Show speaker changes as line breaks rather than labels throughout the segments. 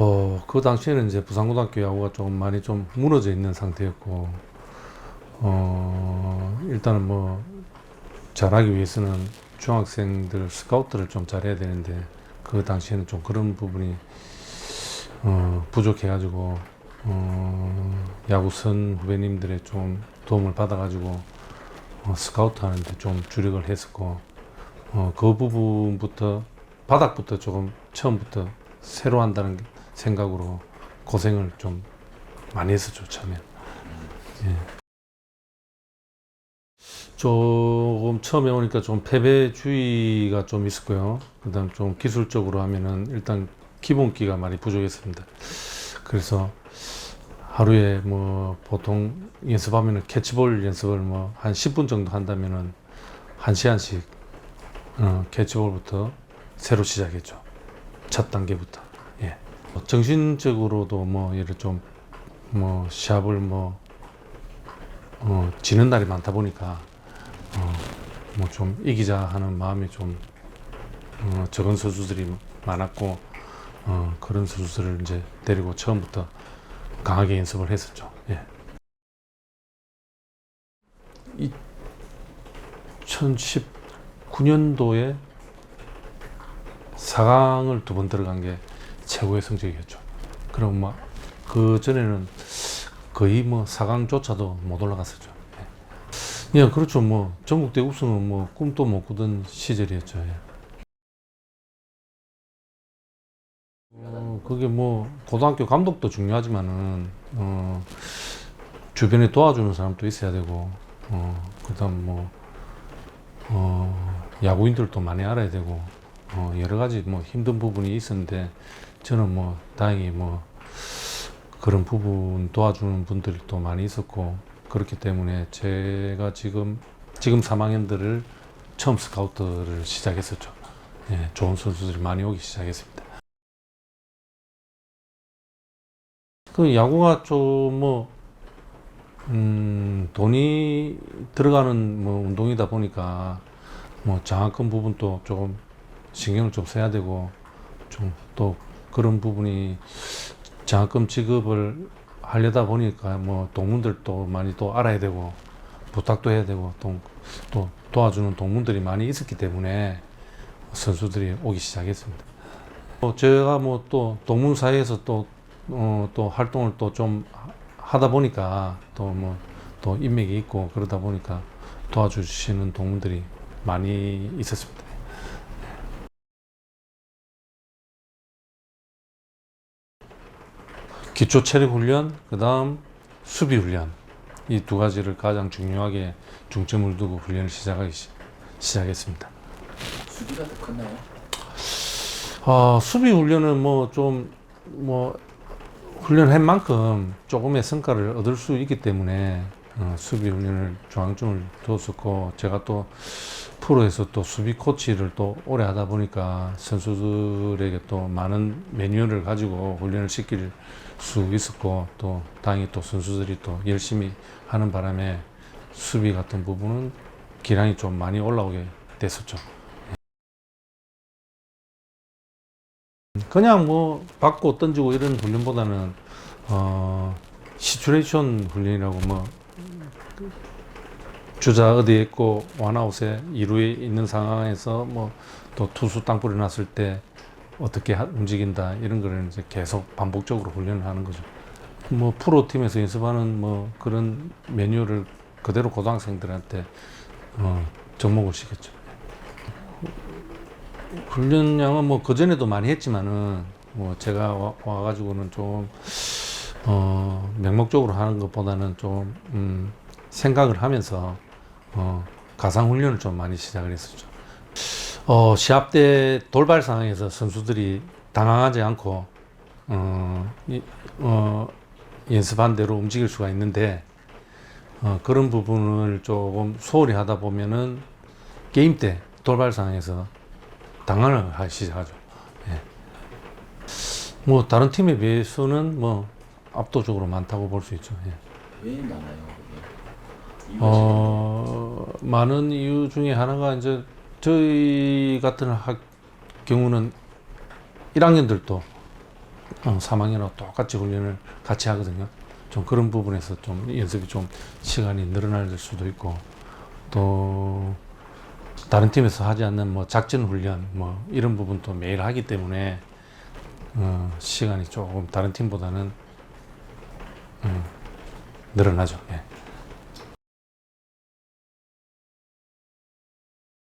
어, 그 당시에는 이제 부산고등학교 야구가 조금 많이 좀 무너져 있는 상태였고, 어, 일단은 뭐, 잘하기 위해서는 중학생들 스카우트를 좀 잘해야 되는데, 그 당시에는 좀 그런 부분이, 어, 부족해가지고, 어, 야구선 후배님들의 좀 도움을 받아가지고, 어, 스카우트 하는데 좀 주력을 했었고, 어, 그 부분부터, 바닥부터 조금 처음부터 새로 한다는 생각으로 고생을 좀 많이 했었죠, 처음에. 예. 조금 처음에 오니까 좀 패배주의가 좀 있었고요. 그 다음 좀 기술적으로 하면은 일단 기본기가 많이 부족했습니다. 그래서 하루에 뭐 보통 연습하면은 캐치볼 연습을 뭐 한 10분 정도 한다면은 한 시간씩 어, 캐치볼부터 새로 시작했죠. 첫 단계부터. 예. 뭐 정신적으로도 뭐 예를 좀뭐 시합을 뭐 어, 지는 날이 많다 보니까 어, 뭐 좀 이기자 하는 마음이 좀 어, 적은 선수들이 많았고 어, 그런 선수들을 이제 데리고 처음부터 강하게 연습을 했었죠. 예. 2019년도에 4강을 두 번 들어간 게 최고의 성적이었죠. 그럼 뭐그 전에는 거의 뭐 4강조차도 못 올라갔었죠. 예. 예, 그렇죠. 뭐 전국대 우승은 뭐 꿈도 못 꾸던 시절이었죠. 예. 어, 그게 뭐 고등학교 감독도 중요하지만은 어, 주변에 도와주는 사람도 있어야 되고 어, 그다음 뭐 어, 야구인들도 많이 알아야 되고 어, 여러 가지 뭐 힘든 부분이 있었는데 저는 뭐 다행히 뭐 그런 부분 도와주는 분들이 또 많이 있었고 그렇기 때문에 제가 지금 지금 3학년들을 처음 스카우트를 시작했었죠. 예, 좋은 선수들이 많이 오기 시작했습니다. 그 야구가 좀 뭐, 음, 돈이 들어가는 뭐 운동이다 보니까 뭐 장학금 부분도 조금 신경을 좀 써야 되고 좀 또 그런 부분이 장학금 지급을 하려다 보니까 뭐 동문들도 많이 또 알아야 되고 부탁도 해야 되고 또, 또 도와주는 동문들이 많이 있었기 때문에 선수들이 오기 시작했습니다. 또 제가 뭐 또 동문 사이에서 또, 어, 또 활동을 또 좀 하다 보니까 또 뭐 또 인맥이 있고 그러다 보니까 도와주시는 동문들이 많이 있었습니다. 기초 체력 훈련, 그 다음 수비 훈련. 이 두 가지를 가장 중요하게 중점을 두고 훈련을 시작하기 시, 시작했습니다.
수비가 더 컸나요?
아, 수비 훈련은 뭐 좀, 뭐, 훈련한 만큼 조금의 성과를 얻을 수 있기 때문에 어, 수비 훈련을 중앙점을 뒀었고, 제가 또 프로에서 또 수비 코치를 또 오래 하다 보니까 선수들에게 또 많은 매뉴얼을 가지고 훈련을 시킬 수 있었고, 또 다행히 또 선수들이 또 열심히 하는 바람에 수비 같은 부분은 기량이 좀 많이 올라오게 됐었죠. 그냥 뭐 받고 던지고 이런 훈련보다는 어 시츄레이션 훈련이라고 뭐 주자 어디에 있고 원아웃에 이루에 있는 상황에서 뭐 또 투수 땅 뿌려 놨을 때 어떻게 하- 움직인다 이런 거를 이제 계속 반복적으로 훈련을 하는 거죠. 뭐 프로 팀에서 연습하는 뭐 그런 매뉴얼을 그대로 고등학생들한테 어 접목을 시켰죠. 훈련량은 뭐 그전에도 많이 했지만은 뭐 제가 와, 와가지고는 좀, 어, 명목적으로 하는 것보다는 좀, 음, 생각을 하면서, 어, 가상훈련을 좀 많이 시작을 했었죠. 어, 시합 때 돌발 상황에서 선수들이 당황하지 않고, 어, 이, 어, 연습한 대로 움직일 수가 있는데, 어, 그런 부분을 조금 소홀히 하다 보면은 게임 때 돌발 상황에서 당황을 하기 시작하죠. 예. 뭐 다른 팀에 비해서는 뭐 압도적으로 많다고 볼 수 있죠. 예.
왜 많아요?
어, 많은 이유 중에 하나가 이제 저희 같은 학 경우는 1학년들도 어, 3학년하고 똑같이 훈련을 같이 하거든요. 좀 그런 부분에서 좀 연습이 좀 시간이 늘어날 수도 있고 또 다른 팀에서 하지 않는 뭐 작전 훈련 뭐 이런 부분도 매일 하기 때문에 어, 시간이 조금 다른 팀보다는 음, 늘어나죠. 예.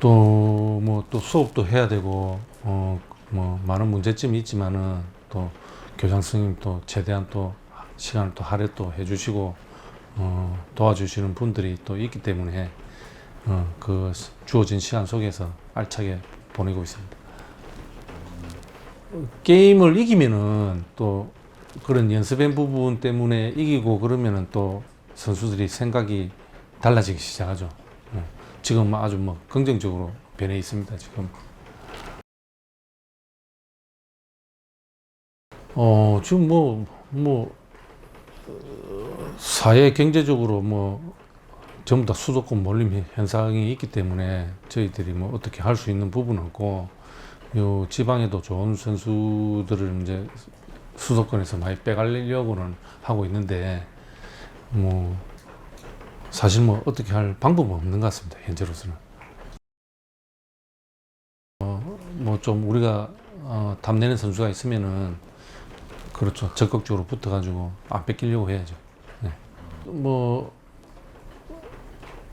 또 뭐 또 수업도 해야 되고 어 뭐 많은 문제점이 있지만은 또 교장 선생님 또 최대한 또 시간을 또 할애 또 해주시고 어 도와주시는 분들이 또 있기 때문에 어 그 주어진 시간 속에서 알차게 보내고 있습니다. 게임을 이기면은 또 그런 연습한 부분 때문에 이기고 그러면은 또 선수들이 생각이 달라지기 시작하죠. 예. 지금 아주 뭐 긍정적으로 변해 있습니다. 지금. 어 지금 뭐 뭐 사회 경제적으로 뭐 전부 다 수도권 몰림 현상이 있기 때문에 저희들이 뭐 어떻게 할 수 있는 부분은 없고 요 지방에도 좋은 선수들을 이제 수도권에서 많이 빼가려고는 하고 있는데 뭐 사실 뭐 어떻게 할 방법은 없는 것 같습니다 현재로서는. 뭐좀 우리가 어, 탐내는 선수가 있으면은 그렇죠. 적극적으로 붙어가지고 안 뺏기려고 해야죠. 네. 뭐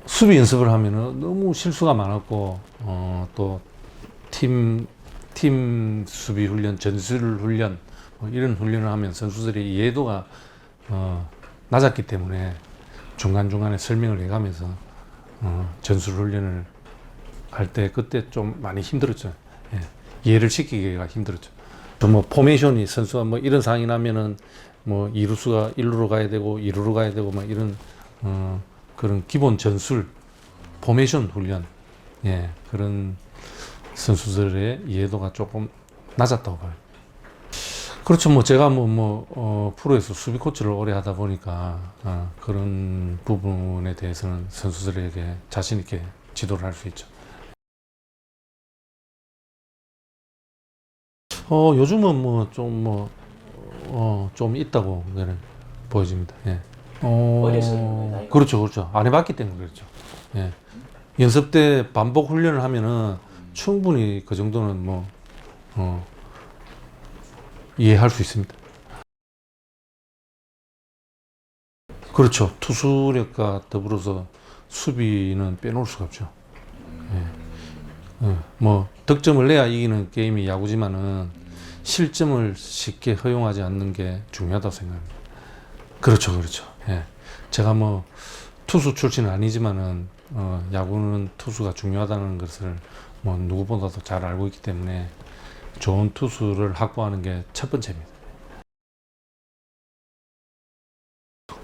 수비 연습을 하면은 너무 실수가 많았고 어, 또팀 팀 수비 훈련, 전술 훈련 뭐 이런 훈련을 하면 선수들이 이해도가 어, 낮았기 때문에 중간 중간에 설명을 해가면서 어, 전술 훈련을 할 때 그때 좀 많이 힘들었죠. 예. 이해를 시키기가 힘들었죠. 또뭐 포메이션이 선수가 뭐 이런 상황이 나면은 뭐 이루수가 일루로 가야 되고 이루로 가야 되고 막 이런 어, 그런 기본 전술 포메이션 훈련 예 그런 선수들의 이해도가 조금 낮았다고 봐요. 그렇죠. 뭐 제가 뭐, 뭐, 어, 프로에서 수비 코치를 오래 하다 보니까, 어, 그런 부분에 대해서는 선수들에게 자신있게 지도를 할 수 있죠. 어, 요즘은 뭐, 좀 뭐, 어, 좀 있다고 그냥 보여집니다. 예. 어. 그렇죠. 그렇죠. 안 해봤기 때문에 그렇죠. 예. 연습 때 반복 훈련을 하면은 충분히 그 정도는 뭐, 어, 이해할 수 있습니다. 그렇죠. 투수력과 더불어서 수비는 빼놓을 수가 없죠. 예. 예. 뭐, 득점을 내야 이기는 게임이 야구지만은 실점을 쉽게 허용하지 않는 게 중요하다고 생각합니다. 그렇죠. 그렇죠. 예. 제가 뭐, 투수 출신은 아니지만은, 어, 야구는 투수가 중요하다는 것을 뭐 누구보다도 잘 알고 있기 때문에 좋은 투수를 확보하는 게 첫 번째입니다.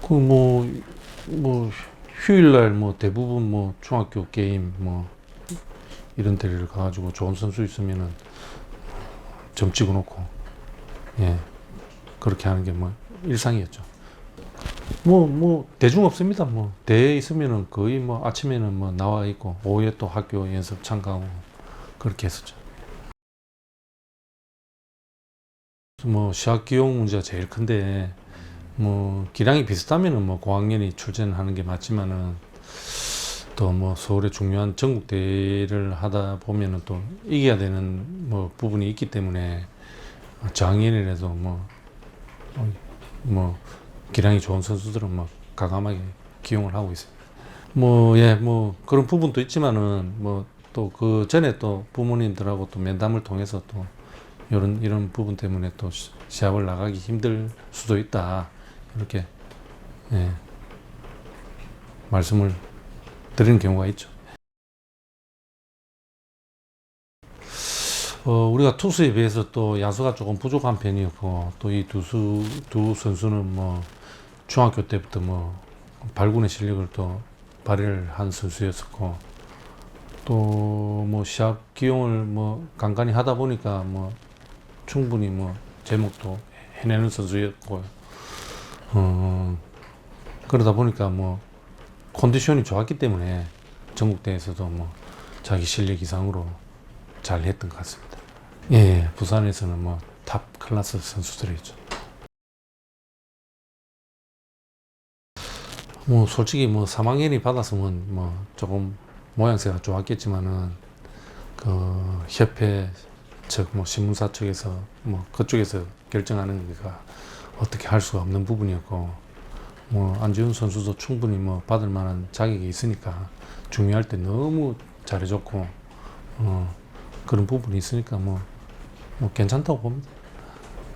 그 뭐, 뭐, 휴일날 뭐 대부분 뭐 중학교 게임 뭐 이런 데를 가가지고 좋은 선수 있으면은 점 찍어 놓고, 예, 그렇게 하는 게 뭐 일상이었죠. 뭐, 뭐, 대중 없습니다. 뭐, 대회 있으면은 거의 뭐 아침에는 뭐 나와 있고, 오후에 또 학교 연습 참가하고, 그렇게 했었죠. 뭐, 시학 기용 문제가 제일 큰데, 뭐, 기량이 비슷하면은 뭐, 고학년이 출전하는 게 맞지만은, 또 뭐, 서울의 중요한 전국 대회를 하다 보면은 또 이겨야 되는 뭐, 부분이 있기 때문에, 저학년이라도 뭐, 어, 뭐, 기량이 좋은 선수들은 뭐, 과감하게 기용을 하고 있습니다. 뭐, 예, 뭐, 그런 부분도 있지만은, 뭐, 또 그 전에 또 부모님들하고 또 면담을 통해서 또 이런 이런 부분 때문에 또 시- 시합을 나가기 힘들 수도 있다 이렇게 예, 말씀을 드리는 경우가 있죠. 어, 우리가 투수에 비해서 또 야수가 조금 부족한 편이었고 또 이 두수 두 선수는 뭐 중학교 때부터 뭐 발군의 실력을 또 발휘를 한 선수였었고 또 뭐 시합 기용을 뭐 간간히 하다 보니까 뭐 충분히 뭐 제목도 해내는 선수였고 어 그러다 보니까 뭐 컨디션이 좋았기 때문에 전국대회에서도 뭐 자기 실력 이상으로 잘 했던 것 같습니다. 예, 부산에서는 뭐 탑 클래스 선수들이죠. 뭐 솔직히 뭐 사망연이 받았으면 뭐 조금 모양새가 좋았겠지만은 그 협회 측 뭐 신문사 측에서 뭐 그쪽에서 결정하는 게가 어떻게 할 수가 없는 부분이었고 뭐 안지훈 선수도 충분히 뭐 받을 만한 자격이 있으니까 중요할 때 너무 잘해줬고 어 그런 부분이 있으니까 뭐, 뭐 괜찮다고 봅니다.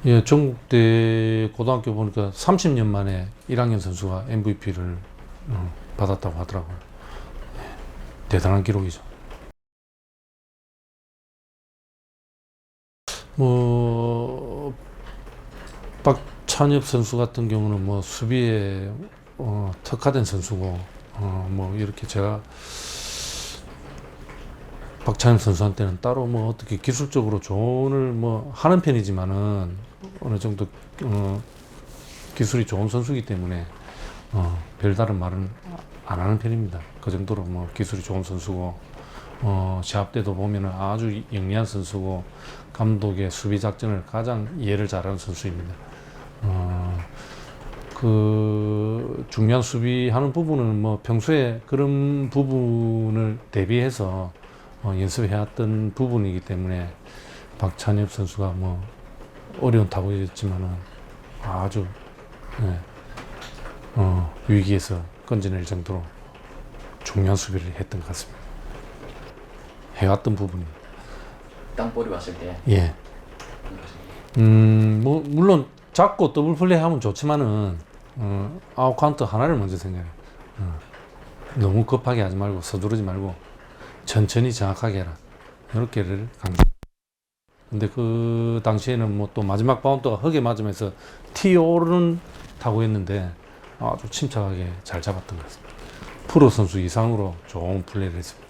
예, 전국대 고등학교 보니까 30년 만에 1학년 선수가 MVP를 어, 받았다고 하더라고요. 예, 대단한 기록이죠. 뭐 박찬엽 선수 같은 경우는 뭐 수비에 어, 특화된 선수고 어, 뭐 이렇게 제가 박찬엽 선수한테는 따로 뭐 어떻게 기술적으로 조언을 뭐 하는 편이지만은 어느 정도 어, 기술이 좋은 선수이기 때문에 어, 별다른 말은 안 하는 편입니다. 그 정도로 뭐 기술이 좋은 선수고 어, 시합 때도 보면은 아주 영리한 선수고 감독의 수비 작전을 가장 이해를 잘하는 선수입니다. 어, 그 중요한 수비하는 부분은 뭐 평소에 그런 부분을 대비해서 어, 연습해왔던 부분이기 때문에 박찬엽 선수가 뭐 어려운 타구였지만은 아주 예, 어, 위기에서 건져낼 정도로 중요한 수비를 했던 것 같습니다. 해왔던 부분이
땅볼이 왔을 때
예. 음, 뭐 물론 잡고 더블 플레이 하면 좋지만은 어, 아웃 카운트 하나를 먼저 생각해. 어, 너무 급하게 하지 말고 서두르지 말고 천천히 정확하게 해라. 이렇게를 강조. 근데 그 당시에는 뭐 또 마지막 바운드가 흙에 맞으면서 티 오르는 타구였는데 아주 침착하게 잘 잡았던 것 같습니다. 프로 선수 이상으로 좋은 플레이를 했습니다.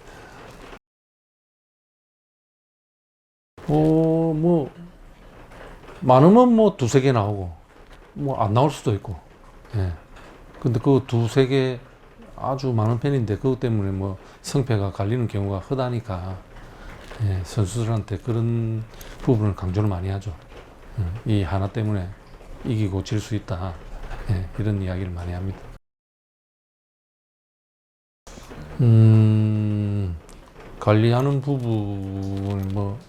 어, 뭐, 많으면 뭐 두세 개 나오고, 뭐 안 나올 수도 있고, 예. 근데 그 두세 개 아주 많은 편인데, 그것 때문에 뭐 성패가 갈리는 경우가 흔하니까, 예, 선수들한테 그런 부분을 강조를 많이 하죠. 예, 이 하나 때문에 이기고 질 수 있다. 예, 이런 이야기를 많이 합니다. 음, 관리하는 부분, 뭐,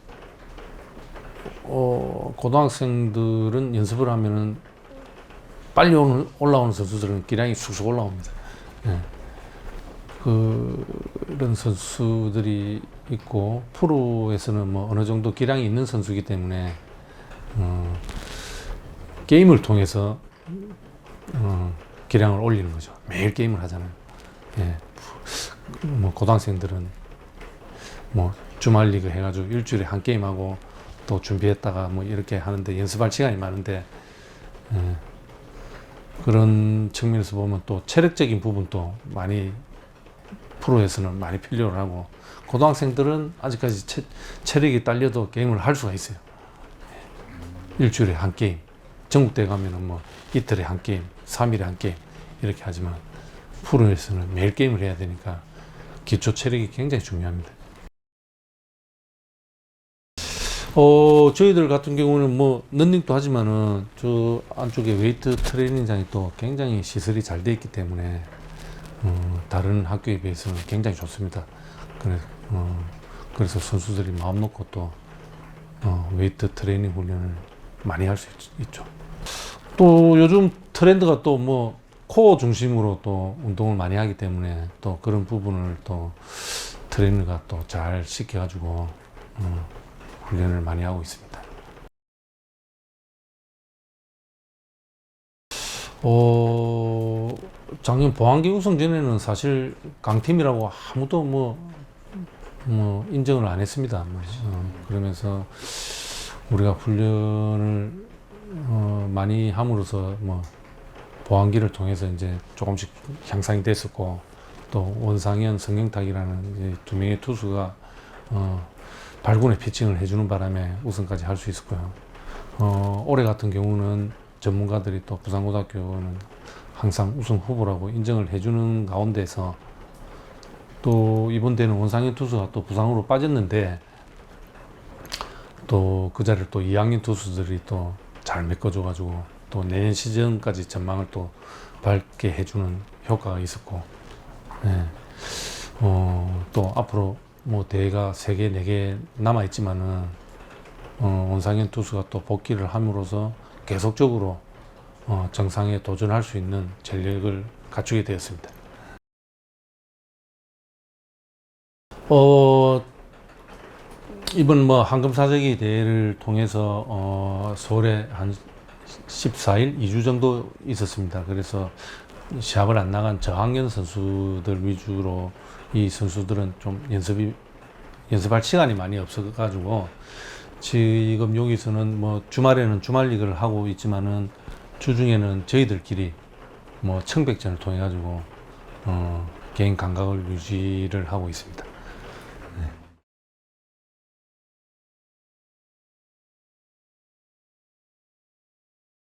어, 고등학생들은 연습을 하면은 빨리 오는, 올라오는 선수들은 기량이 쑥쑥 올라옵니다. 예. 그런 선수들이 있고, 프로에서는 뭐 어느 정도 기량이 있는 선수이기 때문에, 어, 게임을 통해서, 어, 기량을 올리는 거죠. 매일 게임을 하잖아요. 예. 뭐, 고등학생들은 뭐, 주말 리그 해가지고 일주일에 한 게임 하고, 또 준비했다가 뭐 이렇게 하는데 연습할 시간이 많은데 예, 그런 측면에서 보면 또 체력적인 부분도 많이 프로에서는 많이 필요를 하고 고등학생들은 아직까지 체, 체력이 딸려도 게임을 할 수가 있어요. 예, 일주일에 한 게임, 전국대 가면은 뭐 이틀에 한 게임, 3일에 한 게임 이렇게 하지만 프로에서는 매일 게임을 해야 되니까 기초 체력이 굉장히 중요합니다. 어, 저희들 같은 경우는 뭐, 런닝도 하지만은, 저 안쪽에 웨이트 트레이닝장이 또 굉장히 시설이 잘 돼 있기 때문에, 어, 다른 학교에 비해서는 굉장히 좋습니다. 그래, 어, 그래서 선수들이 마음 놓고 또, 어, 웨이트 트레이닝 훈련을 많이 할 수 있죠. 또 요즘 트렌드가 또 뭐, 코어 중심으로 또 운동을 많이 하기 때문에 또 그런 부분을 또 트레이너가 또 잘 시켜가지고, 어, 훈련을 많이 하고 있습니다. 어, 작년 보안기 우승 전에는 사실 강팀이라고 아무도 뭐, 뭐, 인정을 안 했습니다. 뭐, 어, 그러면서 우리가 훈련을 어, 많이 함으로써 뭐, 보안기를 통해서 이제 조금씩 향상이 됐었고, 또 원상현, 성경탁이라는 이제 두 명의 투수가 어, 발군의 피칭을 해주는 바람에 우승까지 할 수 있었고요. 어, 올해 같은 경우는 전문가들이 또 부산고등학교는 항상 우승 후보라고 인정을 해주는 가운데서 또 이번 대회는 원상현 투수가 또 부상으로 빠졌는데 또 그 자리를 또 2학년 투수들이 또 잘 메꿔줘가지고 또 내년 시즌까지 전망을 또 밝게 해주는 효과가 있었고, 예. 어, 또 앞으로 뭐 대회가 3개, 4개 남아 있지만은, 어, 원상현 투수가 또 복귀를 함으로써 계속적으로 어, 정상에 도전할 수 있는 전력을 갖추게 되었습니다. 어, 이번 뭐 황금사재기 대회를 통해서 어, 서울에 한 14일, 2주 정도 있었습니다. 그래서 시합을 안 나간 저학년 선수들 위주로 이 선수들은 좀 연습이 연습할 시간이 많이 없어가지고 지금 여기서는 뭐 주말에는 주말 리그를 하고 있지만은 주중에는 저희들끼리 뭐 청백전을 통해 가지고 어, 개인 감각을 유지를 하고 있습니다.